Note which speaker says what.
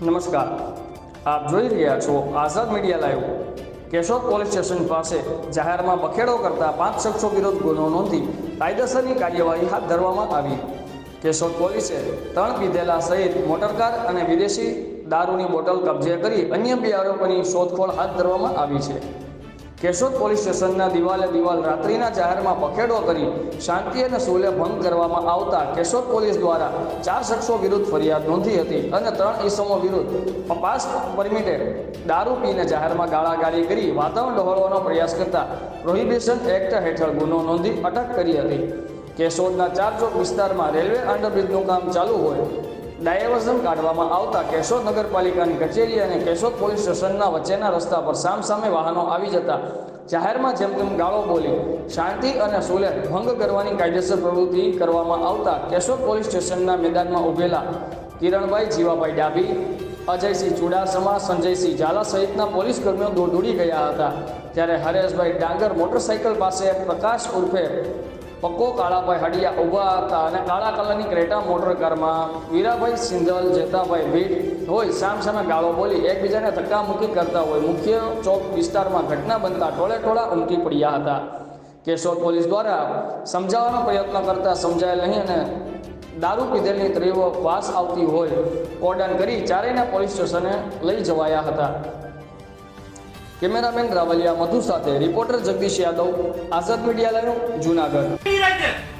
Speaker 1: નમસ્કાર. આપ જોઈ રહ્યા છો Azad media live. Keshod police station પાસે જાહેરમાં બખેડો કરતા પાંચ શખ્સો વિરુદ્ધ ગુનો નોંધી કાયદેસરની કાર્યવાહી હાથ ધરવામાં આવી. કેશોદ પોલીસે ત્રણ પીધેલા સહિત મોટરકાર અને વિદેશી દારૂની બોટલ કબજે કરી અન્ય બે આરોપોની શોધખોળ હાથ ધરવામાં આવી છે. કેશોદ પોલીસ સ્ટેશનના દિવાલે દિવાલ રાત્રિના જાહેરમાં પખેડો કરી શાંતિ અને સુલે ભંગ કરવામાં આવતા કેશોદ પોલીસ દ્વારા ચાર શખ્સો વિરુદ્ધ ફરિયાદ નોંધી હતી અને ત્રણ ઈસમો વિરુદ્ધ પાસ પરમિટેડ દારૂ પીને જાહેરમાં ગાળાગાળી કરી વાતાવરણ ડહોળવાનો પ્રયાસ કરતા પ્રોહિબિશન એક્ટ હેઠળ ગુનો નોંધી અટક કરી હતી. કેશોદના ચાર ચોક વિસ્તારમાં રેલવે અંડરબ્રિજનું કામ ચાલુ હોય ડાયવર્ઝન કાઢવામાં આવતા કેશોદ નગરપાલિકાની કચેરી અને કેશોદ પોલીસ સ્ટેશનના વચ્ચેના રસ્તા પર સામસામે વાહનો આવી જતા જાહેરમાં જેમ તેમ ગાળો બોલી, શાંતિ અને સુલે ભંગ કરવાની કાયદેસર પ્રવૃત્તિ કરવામાં આવતા કેશોદ પોલીસ સ્ટેશનના મેદાનમાં ઊભેલા કિરણભાઈ જીવાભાઈ ડાભી, અજયસિંહ ચુડાસમા, સંજયસિંહ ઝાલા સહિતના પોલીસ કર્મીઓ દોડ દોડી ગયા હતા. ત્યારે હરેશભાઈ ડાંગર મોટરસાઇકલ પાસે પ્રકાશ ઉર્ફે પક્કો કાળાભાઈ હડિયા ઊભા હતા અને કાળા કલરની ક્રેટા મોટર કારમાં વીરાભાઈ સિંધલ જેતાભાઈ ભીટ હોય, સામ સામે ગાળો બોલી એકબીજાને ધક્કામુક્કી કરતા હોય. મુખ્ય ચોક વિસ્તારમાં ઘટના બનતા ટોળે ટોળા ઉમટી પડ્યા હતા. કેશોદ પોલીસ દ્વારા સમજાવવાનો પ્રયત્ન કરતા સમજાયેલ નહીં અને દારૂ પીધેલની ત્રીવો વાસ આવતી હોય. કોર્ડન કરી ચારેયને પોલીસ સ્ટેશને લઈ જવાયા હતા. કેમેરામેન રાવલિયા મધુ સાથે reporter Jagdish Yadav Azad media live Junagadh.